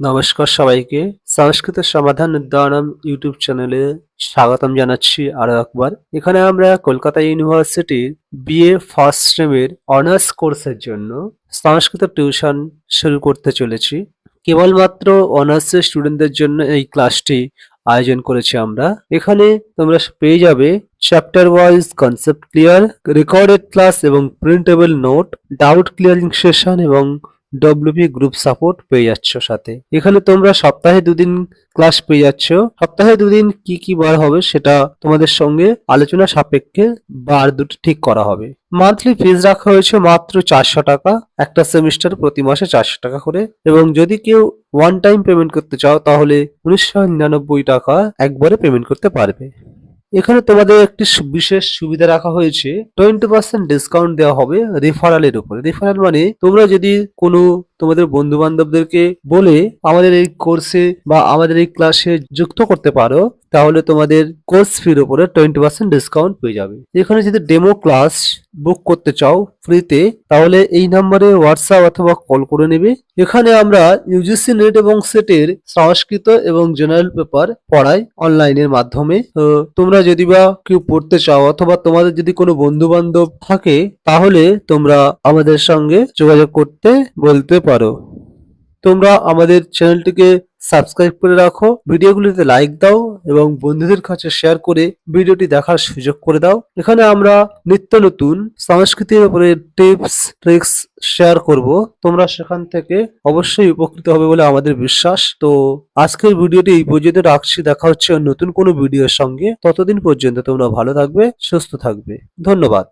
নমস্কার সবাইকে। সংস্কৃত সমাধান উদ্যানম ইউটিউব চ্যানেলে স্বাগতম জানাচ্ছি আরও একবার। এখানে আমরা কলকাতা ইউনিভার্সিটির বিএ ফার্স্ট সেমের অনার্স কোর্সের জন্য সংস্কৃত টিউশন শুরু করতে চলেছি। কেবলমাত্র অনার্সের স্টুডেন্টদের জন্য এই ক্লাসটি আয়োজন করেছি আমরা। এখানে তোমরা পেয়ে যাবে chapter wise concept clear, recorded class এবং printable note, doubt clearing session এবং ডব্লিউপি গ্রুপ সাপোর্ট পেয়ে যাচ্ছ সাথে। এখানে তোমরা সপ্তাহে দুদিন ক্লাস পেয়ে যাচ্ছ। সপ্তাহে দুদিন কি কি বার হবে সেটা তোমাদের সঙ্গে আলোচনা সাপেক্ষে বার দুটো ঠিক করা হবে। মান্থলি ফিজ রাখা হয়েছে মাত্র চারশো টাকা। একটা সেমিস্টার প্রতি মাসে চারশো টাকা করে। এবং যদি কেউ ওয়ান টাইম পেমেন্ট করতে চাও, তাহলে উনিশশো নিরানব্বই টাকা একবারে পেমেন্ট করতে পারবে। এখানে তোমাদের একটি বিশেষ সুবিধা রাখা হয়েছে। টোয়েন্টি পার্সেন্ট ডিসকাউন্ট দেওয়া হবে রেফারালের উপরে। রেফারাল মানে তোমরা যদি কোনো তোমাদের বন্ধু বান্ধবদেরকে বলে আমাদের এই কোর্সে বা আমাদের এই ক্লাসে যুক্ত করতে পারো তাহলে তোমাদের কোর্স ফির উপরে টোয়েন্টি পার্সেন্ট ডিসকাউন্ট পেয়ে যাবে। এখানে যদি ডেমো ক্লাস বুক করতে চাও ফ্রিতে তাহলে এই নাম্বারে হোয়াটসঅ্যাপ অথবা কল করে নেবে। এখানে আমরা ইউজিসি নেট এবং সেটের সংস্কৃত এবং জেনারেল পেপার পড়াই অনলাইনের মাধ্যমে। তো তোমরা যদি বা কেউ পড়তে চাও অথবা তোমাদের যদি কোনো বন্ধু বান্ধব থাকে, তাহলে তোমরা আমাদের সঙ্গে যোগাযোগ করতে বলতে পারো। তোমরা আমাদের চ্যানেলটিকে সাবস্ক্রাইব করে রাখো, ভিডিওগুলিতে লাইক দাও এবং বন্ধুদের কাছে শেয়ার করে ভিডিওটি দেখার সুযোগ করে দাও। এখানে আমরা নিত্য নতুন সংস্কৃতির উপরে টিপস ট্রিক্স শেয়ার করব। তোমরা সেখান থেকে অবশ্যই উপকৃত হবে বলে আমাদের বিশ্বাস। তো আজকের ভিডিওটি এই পর্যন্ত রাখছি। দেখা হচ্ছে নতুন কোনো ভিডিওর সঙ্গে। ততদিন পর্যন্ত তোমরা ভালো থাকবে, সুস্থ থাকবে। ধন্যবাদ।